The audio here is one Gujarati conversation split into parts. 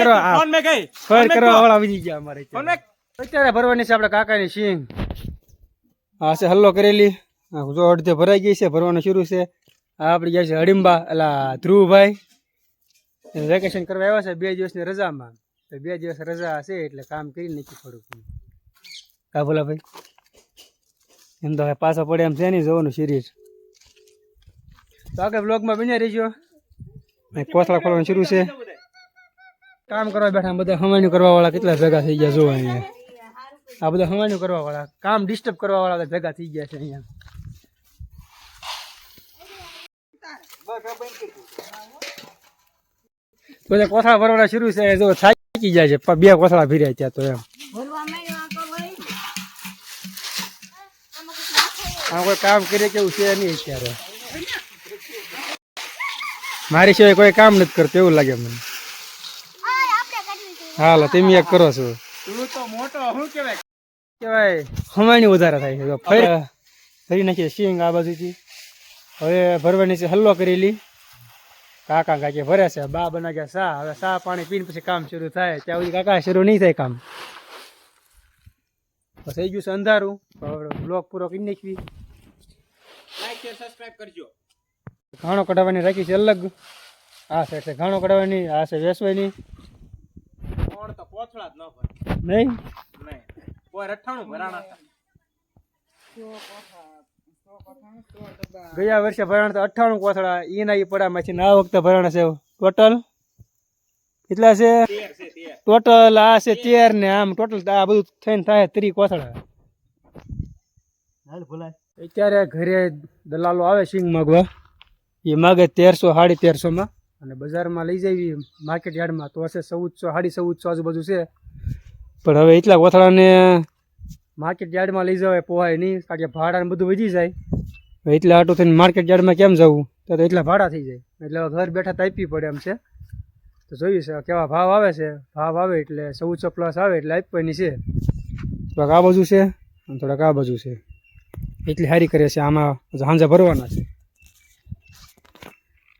કરવા આ ફોન મે ગઈ? ફોન કરો વાળા આવી ગયા અમારે ફોન મે? અત્યારે ભરવાની છે આપણા કાકાની સિંગ હા છે હલ્લો કરેલી. જો અડધે ભરાઈ ગઈ છે ભરવાનું શરૂ છે. આ આપણી ગયા છે હડિંબા એટલે ધ્રુવભાઈ. વેકેશન કરવા આવ્યા છે બે દિવસની રજામાં. તો બે દિવસ રજા છે એટલે કામ કરી નાખી થોડુંક. કા બોલા ભાઈ. એમ તો પાછા પડે એમ છે નહીં જોવાનું શરીર. તો આગળ બ્લોગમાં બન્યા રહીજો કોથળા ખોલવાનું શરૂ છે. કામ કરવા બેઠા બધા હમાયનું કરવા વાળા કેટલા ભેગા થઈ ગયા જોવા અહીંયા. આ બધા હમાયનું કરવા વાળા કામ ડિસ્ટર્બ કરવા વાળા ભેગા થઈ ગયા છે અહીંયા. બધા કોથળા ભરવાના શરૂ છે, જો થાકી જાય છે. બે કોથળા ભીર્યા ત્યાં તો એમ. આ કોઈ કામ કરે કેવું છે નહીં અત્યારે. મારી સિવાય કોઈ કામ નથી કરતું, એવું લાગે મને. હાલો તમે એક કરો છો. તું તો મોટો શું કહેવાય? કેવાય હમાણી વધારે થાય છે. ફરી ફરી નાખીએ સિંગ આ બાજુથી. હવે ભરવાની છે હલ્લો કરેલી. કાકા કાકી ભરે છે બા બના ગયા સા. હવે સા પાણી પીને પછી કામ શરૂ થાય. ત્યાં સુધી કાકા શરૂ નહીં થાય કામ. થઈ ગયું છે અંધારું. બ્લોક પૂરો કરી નાખવી. લાઈક શેર સબસ્ક્રાઇબ કરજો. ઘાણો કઢાવવાની રાખી છે અલગ. આ સાઈડ છે ઘાણો કઢાવવાની આ છે વેસવાની કોણ તો કોથળા જ ન ભરે નહીં? નહીં કોઈ અઠ્ઠાણું ભરાણા હતા. ગયા વર્ષે ભરાણ તો અઠ્ઠાણું કોથળા એના એ પડામાંથી ને આ વખતે ભરાણ છે ટોટલ? કેટલા છે? છે ટોટલ આ છે તેર ને આમ ટોટલ આ બધું થઈને થાય ત્રી કોથળા. અત્યારે ઘરે દલાલો આવે સિંગ માગવા. એ માગે તેરસો સાડી તેરસોમાં. અને બજારમાં લઈ જવી માર્કેટ યાર્ડમાં તો હશે ચૌદસો સાડી ચૌદસો આજુબાજુ છે. પણ હવે એટલા કોથળાને માર્કેટ યાર્ડમાં લઈ જવાય પોહાય નહીં કારણ કે ભાડા ને બધું વધી જાય. એટલે આટું થઈને માર્કેટ યાર્ડમાં કેમ જવું? તો એટલા ભાડા થઈ જાય. એટલે ઘર બેઠા તાપી પડે એમ છે. તો જોયું છે કેવા ભાવ આવે છે. ભાવ આવે એટલે ચૌદસો પ્લસ આવે એટલે આપવાની છે. થોડાક આ બાજુ છે અને થોડાક આ બાજુ છે. એટલી સારી કરે છે આમાં સાંજે ભરવાના છે.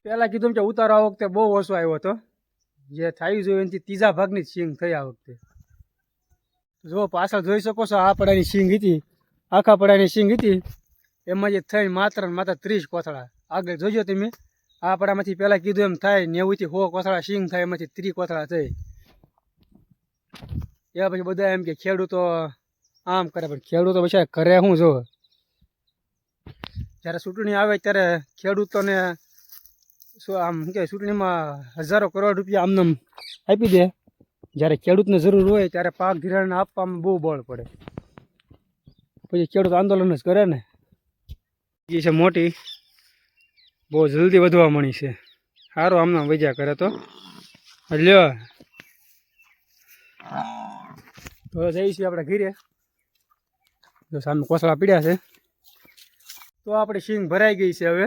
પહેલાં કીધું કે ઉતારો આ વખતે બહુ ઓછો આવ્યો હતો. જે થાય જોઈએ એનાથી ત્રીજા ભાગની જ સિંગ થઈ આ વખતે. જો પાછળ જોઈ શકો છો, આ પડાની સિંગ હતી, આખા પડાની સિંગ હતી. એમાં જે થઈ માત્ર માત્ર ત્રીસ કોથળા. આગળ જોજો તમે, આ પડામાંથી પહેલાં કીધું એમ થાય, નેવુંથી સો કોથળા સિંગ થાય, એમાંથી ત્રીસ કોથળા થઈ. એ પછી બધા એમ કે ખેડૂતો આમ કરે, પણ ખેડૂતો પછી કરે શું જો? જ્યારે ચૂંટણી આવે ત્યારે ખેડૂતોને શું આમ કે ચૂંટણીમાં હજારો કરોડ રૂપિયા આમને આમ આપી દે. જ્યારે ખેડૂતને જરૂર હોય ત્યારે પાક ધિરાણ આપવામાં બહુ બળ પડે. પછી ખેડૂત આંદોલન જ કરે ને. એ છે મોટી. બહુ જલ્દી વધવા મળી છે. સારું આમના વજ્યા કરે તો. લ્યો. તો જઈએ છીએ આપણે ઘીરે. જો સામે કોસળા પીડ્યા છે. તો આપણી શીંગ ભરાઈ ગઈ છે હવે.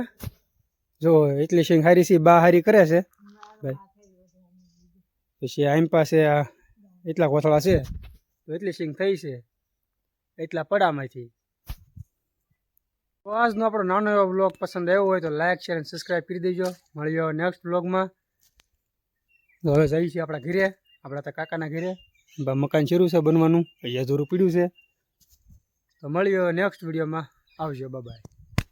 જો એટલી શીંગ હારી છે, બા હારી કરે છે. પછી આમ પાસે આ એટલા કોથળા છે, તો એટલી સિંગ થઈ છે, એટલા પડામાંથી. તો આજનો આપણો નાનો એવો બ્લોગ પસંદ આવ્યો હોય તો લાઇક શેર અને સબસ્ક્રાઈબ કરી દેજો. મળ્યો નેક્સ્ટ બ્લોગમાં હવે જઈએ છીએ આપણા ઘરે, આપણા તો કાકાના ઘરે. મકાન શરૂ છે બનવાનું, અહીંયા અધૂરું પીડ્યું છે. તો મળ્યો નેક્સ્ટ વિડીયોમાં આવજો બાય